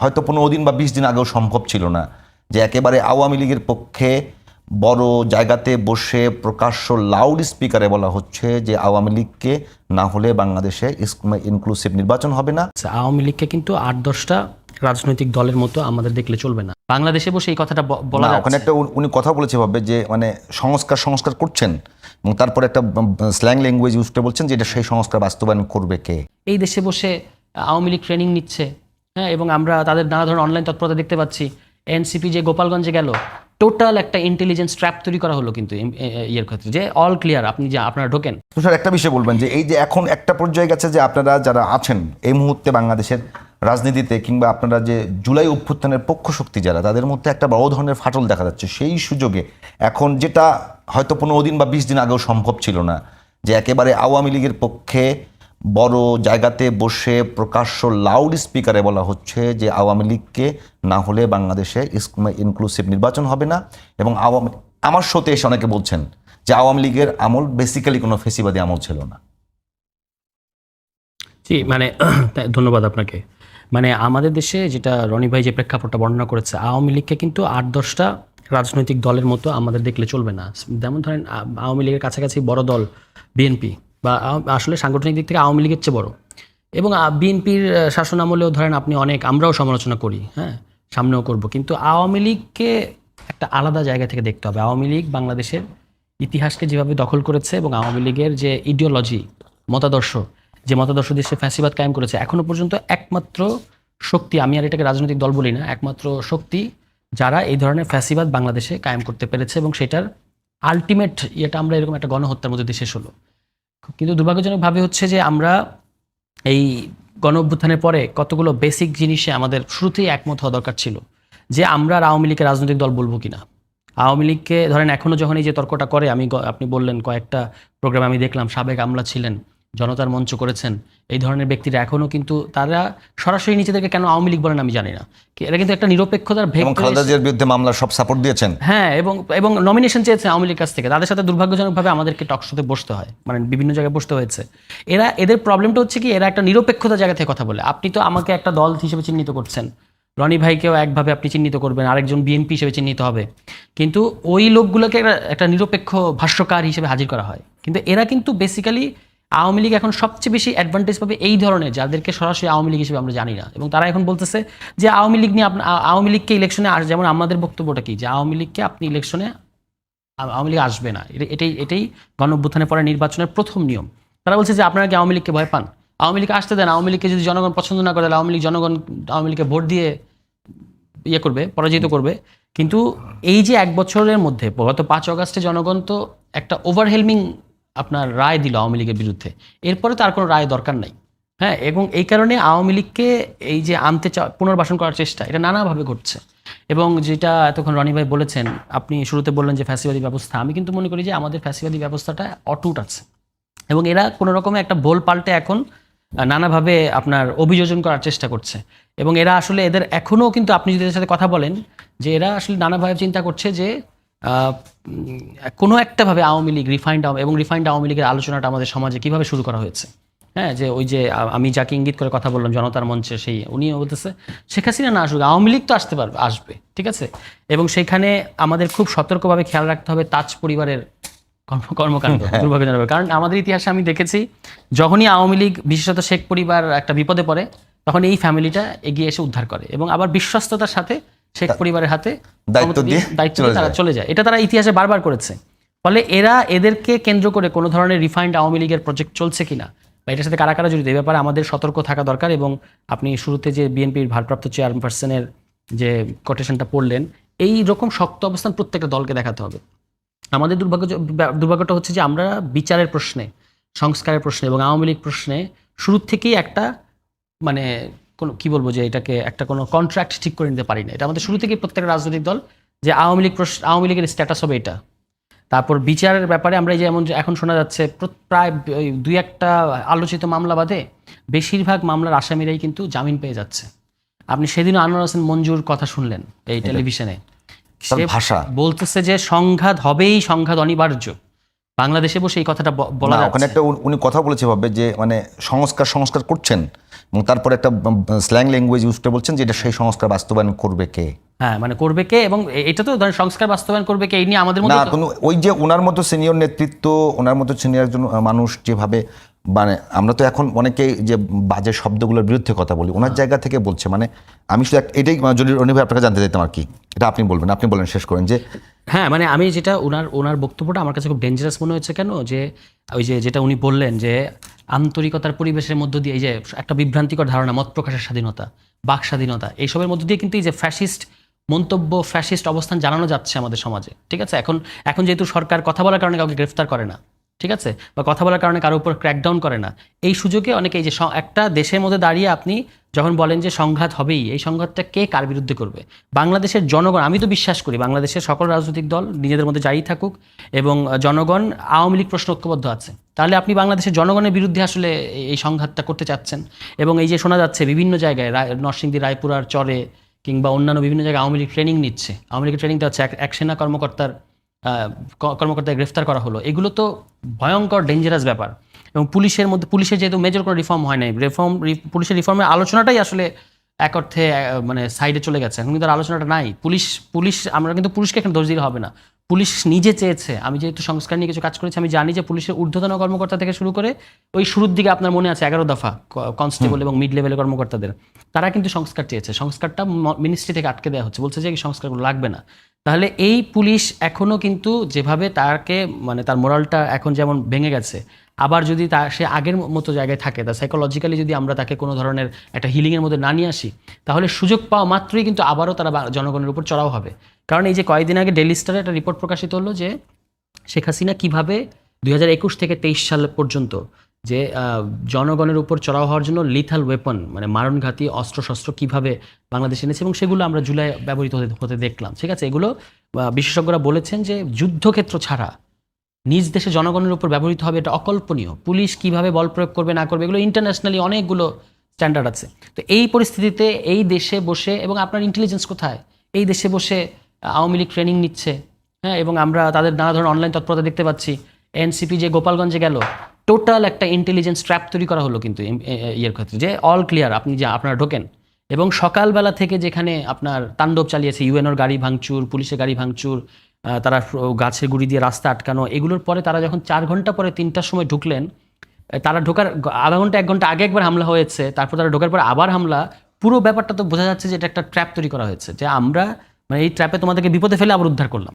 হয়তো পনেরো দিন বা বিশ দিন আগেও সম্ভব ছিল না যে একেবারে আওয়ামী লীগের পক্ষে বড় জায়গাতে বসে প্রকাশ্য লাউড স্পিকারে বলা হচ্ছে যে আওয়ামী লীগকে না হলে বাংলাদেশে ইনক্লুসিভ নির্বাচন হবে না। আচ্ছা, আওয়ামী লীগকে কিন্তু আট দশটা রাজনৈতিক দলের মতো আমাদের দেখলে চলবে না। বাংলাদেশে বসে এই কথাটা বলা ওখানে একটা উনি- উনি কথা বলেছে ভাবে যে মানে সংস্কার সংস্কার করছেন এবং তারপরে একটা স্ল্যাং ল্যাঙ্গুয়েজ ইউজ করে বলছেন যে এটা সেই সংস্কার বাস্তবায়ন করবে কে? এই দেশে বসে আওয়ামী লীগ ট্রেনিং নিচ্ছে। হ্যাঁ এবং আমরা তাদের নানা ধরনের অনলাইন তৎপরতা দেখতে পাচ্ছি। এনসিপি যে গোপালগঞ্জে গেল টোটাল একটা ইন্টেলিজেন্স ট্র্যাপ তৈরি করা হলো কিন্তু ইয়ের ক্ষেত্রে। যে অল ক্লিয়ার আপনি যে, আপনারা ঢোকেন। স্যার, একটা বিষয় বলবেন যে এই যে এখন একটা পর্যায়ে গেছে যে আপনারা যারা আছেন, এই মুহূর্তে বাংলাদেশের রাজনীতিতে কিংবা আপনারা যে জুলাই অভ্যুত্থানের পক্ষ শক্তি যারা, তাদের মধ্যে একটা বড় ধরনের ফাটল দেখা যাচ্ছে। সেই সুযোগে এখন যেটা হয়তো পনেরো দিন বা বিশ দিন আগেও সম্ভব ছিল না, যে একেবারে আওয়ামী লীগের পক্ষে বড় জায়গাতে বসে প্রকাশ্য লাউড স্পিকারে বলা হচ্ছে যে আওয়ামী লীগকে না হলে বাংলাদেশে ইনক্লুসিভ নির্বাচন হবে না। এবং আওয়ামী আমার শোতে এসে অনেকে বলছেন যে আওয়ামী লীগের আমল বেসিক্যালি কোনো ফেসিবাদী আমল ছিল না। জি মানে ধন্যবাদ আপনাকে। মানে আমাদের দেশে যেটা রনি ভাই যে প্রেক্ষাপটটা বর্ণনা করেছে, আওয়ামী লীগকে কিন্তু আট দশটা রাজনৈতিক দলের মতো আমাদের দেখলে চলবে না। যেমন ধরেন আওয়ামী লীগের কাছাকাছি বড় দল বিএনপি। বা আসলে সাংগঠনিক দিক থেকে আওয়ামী লীগের চেয়ে বড়। এবং বিএনপির শাসন আমলেও ধরেন আপনি অনেক, আমরাও সমালোচনা করি হ্যাঁ সামনেও করব। কিন্তু আওয়ামী লীগকে একটা আলাদা জায়গা থেকে দেখতে হবে। আওয়ামী লীগ বাংলাদেশের ইতিহাসকে যেভাবে দখল করেছে এবং আওয়ামী লীগের যে ইডিওলজি মতাদর্শ, যে মতাদর্শ সে ফ্যাসিবাদ কায়েম করেছে এখনও পর্যন্ত একমাত্র শক্তি, আমি আর এটাকে রাজনৈতিক দল বলি না, একমাত্র শক্তি যারা এই ধরনের ফ্যাসিবাদ বাংলাদেশে কায়েম করতে পেরেছে এবং সেটার আলটিমেট ইয়েটা আমরা এরকম একটা গণহত্যার মধ্যে দিয়ে শেষ হলো। কিন্তু দুর্ভাগ্যজনকভাবে হচ্ছে যে আমরা এই গণ অভ্যুত্থানের পরে কতগুলো বেসিক জিনিসে আমাদের শুরুতেই একমত হওয়া দরকার ছিল যে আমরা আওয়ামী লীগকে রাজনৈতিক দল বলব কিনা। আওয়ামী লীগকে ধরেন এখনও যখন এই যে তর্কটা করে, আমি আপনি বললেন কয়েকটা প্রোগ্রাম আমি দেখলাম, সাবেক আমলা ছিলেন জনতার মঞ্চ করেছেন এই ধরনের ব্যক্তিরা এখনও কিন্তু তারা সরাসরি নিজেদেরকে কেন আওয়ামী লীগ বলেন আমি জানি না। এরা কিন্তু একটা নিরপেক্ষতার এবং খালেদা জিয়ার বিরুদ্ধে মামলা সব সাপোর্ট দিয়েছেন। হ্যাঁ এবং এবং নমিনেশন চেয়েছে আওয়ামী লীগের কাছ থেকে। তাদের সাথে দুর্ভাগ্যজনকভাবে আমাদেরকে টকশোতে বসতে হয় মানে বিভিন্ন জায়গায় বসতে হয়েছে। এরা এদের প্রবলেমটা হচ্ছে কি এরা একটা নিরপেক্ষতা জায়গা থেকে কথা বলে। আপনি তো আমাকে একটা দল হিসেবে চিহ্নিত করছেন। রনি ভাইকেও একভাবে আপনি চিহ্নিত করবেন আরেকজন বিএনপি হিসেবে চিহ্নিত হবে। কিন্তু ওই লোকগুলোকে একটা নিরপেক্ষ ভাষ্যকার হিসেবে হাজির করা হয়। কিন্তু এরা কিন্তু বেসিক্যালি আওয়ামী লীগ এখন সবচেয়ে বেশি অ্যাডভান্টেজ পাবে এই ধরনের, যাদেরকে সরাসরি আওয়ামী লীগ হিসেবে আমরা জানি না। এবং তারা এখন বলতেছে যে আওয়ামী লীগ নিয়ে আপনি আ- আওয়ামী লীগকে ইলেকশনে আর যেমন আমাদের বক্তব্যটা কি? যে আওয়ামী লীগকে আপনি ইলেকশনে আওয়ামী লীগ আসবে না। এটা- এটাই এটাই গণ পরে নির্বাচনের প্রথম নিয়ম। তারা বলছে যে আপনারা কি আওয়ামী লীগকে ভয় পান? আওয়ামী লীগ আসতে দেন, আওয়ামী লীগকে যদি জনগণ পছন্দ না করে, তাহলে আওয়ামী লীগ জনগণ, আওয়ামী লীগকে ভোট দিয়ে ইয়ে করবে, পরাজিত করবে। কিন্তু এই যে এক বছরের মধ্যে, গত পাঁচ অগাস্টে জনগণ তো একটা ওভারহেলমিং আপনার রায় দিল আওয়ামী লীগের বিরুদ্ধে। এরপরে তার কোনো রায় দরকার নাই। হ্যাঁ এবং এই কারণে আওয়ামী লীগকে এই যে আনতে চা, পুনর্বাসন করার চেষ্টা, এটা নানাভাবে ঘটছে। এবং যেটা এতক্ষণ রনি ভাই বলেছেন, আপনি শুরুতে বললেন যে ফ্যাসিবাদী ব্যবস্থা, আমি কিন্তু মনে করি যে আমাদের ফ্যাসিবাদী ব্যবস্থাটা অটুট আছে। এবং এরা কোনো রকমে একটা ভোল পাল্টে এখন নানাভাবে আপনার অভিযোজন করার চেষ্টা করছে। এবং এরা আসলে এদের এখনও কিন্তু আপনি যদি এদের সাথে কথা বলেন, যে এরা আসলে নানাভাবে চিন্তা করছে যে কোনো একটাভাবে আওয়ামী লীগ রিফাইন্ড এবং রিফাইন্ড আওয়ামী লীগের আলোচনাটা আমাদের সমাজে কীভাবে শুরু করা হয়েছে? হ্যাঁ যে ওই যে আমি যাকে ইঙ্গিত করে কথা বললাম জনতার মঞ্চে সেই উনিও বলতেছে শেখ হাসিনা না আসুক আওয়ামী লীগ তো আসতে পারবে আসবে ঠিক আছে? এবং সেখানে আমাদের খুব সতর্কভাবে খেয়াল রাখতে হবে তাজ পরিবারের কর্ম- কর্মকাণ্ড দুর্ভাগ্যজনক কারণ আমাদের ইতিহাসে আমি দেখেছি যখনই আওয়ামী লীগ বিশেষত শেখ পরিবার একটা বিপদে পড়ে তখন এই ফ্যামিলিটা এগিয়ে এসে উদ্ধার করে এবং আবার বিশ্বস্ততার সাথে শেখ পরিবারের হাতে দায়িত্ব দিয়ে দায়িত্ব তারা চলে যায়। এটা তারা ইতিহাসে বারবার করেছে। ফলে এরা এদেরকে কেন্দ্র করে কোনো ধরনের রিফাইন্ড আওয়ামী লীগের প্রজেক্ট চলছে কিনা বা এটার সাথে কারা কারা জড়িত এই ব্যাপারে আমাদের সতর্ক থাকা দরকার এবং আপনি শুরুতে যে বিএনপির ভারপ্রাপ্ত চেয়ারপারসনের যে কোটেশনটা পড়লেন এই রকম শক্ত অবস্থান প্রত্যেকটা দলকে দেখাতে হবে। আমাদের দুর্ভাগ্য দুর্ভাগ্যটা হচ্ছে যে আমরা বিচারের প্রশ্নে সংস্কারের প্রশ্নে এবং আওয়ামী লীগ প্রশ্নে শুরুর থেকেই একটা মানে কোনো কি বলব যে এটাকে একটা কোনো কন্ট্রাক্ট ঠিক করে নিতে পারি না। এটা আমাদের শুরু থেকেই প্রত্যেকটা রাজনৈতিক দল যে আওয়ামী লীগ আওয়ামী লীগের স্ট্যাটাস হবে এটা। তারপর বিচারের ব্যাপারে আমরা এই যেমন যে এখন শোনা যাচ্ছে প্রায় দুই একটা আলোচিত মামলা বাদে বেশিরভাগ মামলার আসামিরাই কিন্তু জামিন পেয়ে যাচ্ছে। আপনি সেদিনও আনোয়ার হোসেন মঞ্জুর কথা শুনলেন এই টেলিভিশনে সে ভাষা। বলতেছে যে সংঘাত হবেই সংঘাত অনিবার্য। বাংলাদেশে বসে এই কথাটা বলা ওখানে একটা উনি- কথা বলেছে ভাবে যে মানে সংস্কার সংস্কার করছেন এবং তারপরে একটা স্ল্যাং ল্যাঙ্গুয়েজ ইউজ করে বলছেন যে এটা সেই সংস্কার বাস্তবায়ন করবে কে? হ্যাঁ মানে করবে কে এবং এটা তো ধরেন সংস্কার বাস্তবায়ন করবে কে এই নিয়ে আমাদের না মধ্যে ওই যে ওনার মতো সিনিয়র নেতৃত্ব ওনার মতো সিনিয়র একজন মানুষ যেভাবে মানে আমরা তো এখন অনেকেই যে বাজে শব্দগুলোর বিরুদ্ধে কথা বলি ওনার জায়গা থেকে বলছে মানে আমি শুধু এটাই যদি অনিভাবে আপনাকে জানতে চাইতাম আর কি। এটা আপনি বলবেন আপনি বলেন শেষ করেন যে হ্যাঁ মানে আমি যেটা ওনার ওনার বক্তব্যটা আমার কাছে খুব ডেঞ্জারাস মনে হচ্ছে কেন? যে ওই যে যেটা উনি বললেন যে আন্তরিকতার পরিবেশের মধ্য দিয়ে এই যে একটা বিভ্রান্তিকর ধারণা মত প্রকাশের স্বাধীনতা বাক স্বাধীনতা এইসবের মধ্য দিয়ে কিন্তু এই যে ফ্যাসিস্ট মন্তব্য ফ্যাসিস্ট অবস্থান জানানো যাচ্ছে আমাদের সমাজে ঠিক আছে? এখন এখন যেহেতু সরকার কথা বলার কারণে কাউকে গ্রেফতার করে না ঠিক আছে? বা কথা বলার কারণে কারোর উপর ক্র্যাকডাউন করে না। এই সুযোগে অনেকে এই যে একটা দেশের মধ্যে দাঁড়িয়ে আপনি যখন বলেন যে সংঘাত হবেই, এই সংঘাতটা কে কার বিরুদ্ধে করবে? বাংলাদেশের জনগণ, আমি তো বিশ্বাস করি, বাংলাদেশের সকল রাজনৈতিক দল নিজেদের মধ্যে যাই থাকুক এবং জনগণ আওয়ামী লীগ প্রশ্ন ঐক্যবদ্ধ আছে। তাহলে আপনি বাংলাদেশের জনগণের বিরুদ্ধে আসলে এই সংঘাতটা করতে চাচ্ছেন? এবং এই যে শোনা যাচ্ছে বিভিন্ন জায়গায় নরসিংদী, রায়পুরার চরে কিংবা অন্যান্য বিভিন্ন জায়গায় আওয়ামী লীগ ট্রেনিং নিচ্ছে। আওয়ামী লীগের ট্রেনিং দেওয়া হচ্ছে এক সেনা কর্মকর্তার আহ, ক- কর্মকর্তাকে গ্রেফতার করা হলো। এগুলো তো ভয়ঙ্কর ডেঞ্জারাস ব্যাপার। এবং পুলিশের মধ্যে পুলিশের যেহেতু মেজর কোনো রিফর্ম হয় নাই রিফর্ম পুলিশের রিফর্মের আলোচনাটাই আসলে এক অর্থে মানে সাইডে চলে গেছে। এখন কিন্তু আলোচনাটা নাই। পুলিশ পুলিশ আমরা কিন্তু পুলিশকে এখানে দোষ দিলে হবে না। পুলিশ নিজে চেয়েছে আমি যেহেতু সংস্কার নিয়ে কিছু কাজ করেছি আমি জানি যে পুলিশের ঊর্ধ্বতন কর্মকর্তা থেকে শুরু করে ওই শুরুর দিকে আপনার মনে আছে এগারো দফা কনস্টেবল এবং মিড লেভেলের কর্মকর্তাদের। তারা কিন্তু সংস্কার চেয়েছে সংস্কারটা মিনিস্ট্রি থেকে আটকে দেওয়া হচ্ছে বলছে যে এই সংস্কারগুলো লাগবে না। তাহলে এই পুলিশ এখনও কিন্তু যেভাবে তাকে মানে তার মোরালটা এখন যেমন ভেঙে গেছে আবার যদি তা সে আগের মতো জায়গায় থাকে তা সাইকোলজিক্যালি যদি আমরা তাকে কোনো ধরনের একটা হিলিংয়ের মধ্যে না নিয়ে আসি তাহলে সুযোগ পাওয়া মাত্রই কিন্তু আবারও তারা জনগণের উপর চড়াও হবে। কারণ এই যে কয়েকদিন আগে ডেলি স্টারে একটা রিপোর্ট প্রকাশিত হলো যে শেখ হাসিনা কীভাবে দুই থেকে তেইশ সাল পর্যন্ত যে জনগণের উপর চড়াও হওয়ার জন্য লিথাল ওয়েপন মানে মারণঘাতী অস্ত্রশস্ত্র কীভাবে বাংলাদেশে এনেছে এবং সেগুলো আমরা জুলাই ব্যবহৃত হতে হতে দেখলাম। ঠিক আছে? এগুলো বিশেষজ্ঞরা বলেছেন যে যুদ্ধক্ষেত্র ছাড়া নিজ দেশে জনগণের উপর ব্যবহৃত হবে এটা অকল্পনীয়। পুলিশ কীভাবে বল প্রয়োগ করবে, না করবে, এগুলো ইন্টারন্যাশনালি অনেকগুলো স্ট্যান্ডার্ড আছে। তো এই পরিস্থিতিতে এই দেশে বসে এবং আপনার ইন্টেলিজেন্স কোথায়? এই দেশে বসে আওয়ামী লীগ ট্রেনিং নিচ্ছে হ্যাঁ এবং আমরা তাদের নানা ধরনের অনলাইন তৎপরতা দেখতে পাচ্ছি। এনসিপি যে গোপালগঞ্জে গেল টোটাল একটা ইন্টেলিজেন্স ট্র্যাপ তৈরি করা হলো কিন্তু ইয়ের ক্ষেত্রে, যে অল ক্লিয়ার আপনি যে, আপনারা ঢোকেন। এবং সকালবেলা থেকে যেখানে আপনার তাণ্ডব চালিয়েছে ইউএনওর গাড়ি ভাঙচুর, পুলিশের গাড়ি ভাঙচুর তারা গাছের গুড়ি দিয়ে রাস্তা আটকানো, এগুলোর পরে তারা যখন চার ঘণ্টা পরে তিনটার সময় ঢুকলেন তারা ঢোকার আধা ঘণ্টা, এক ঘণ্টা আগে একবার হামলা হয়েছে, তারপর তারা ঢোকার পর আবার হামলা, পুরো ব্যাপারটা তো বোঝা যাচ্ছে যে এটা একটা ট্র্যাপ তৈরি করা হয়েছে, যে আমরা মানে এই ট্র্যাপে তোমাদেরকে বিপদে ফেলে আবার উদ্ধার করলাম।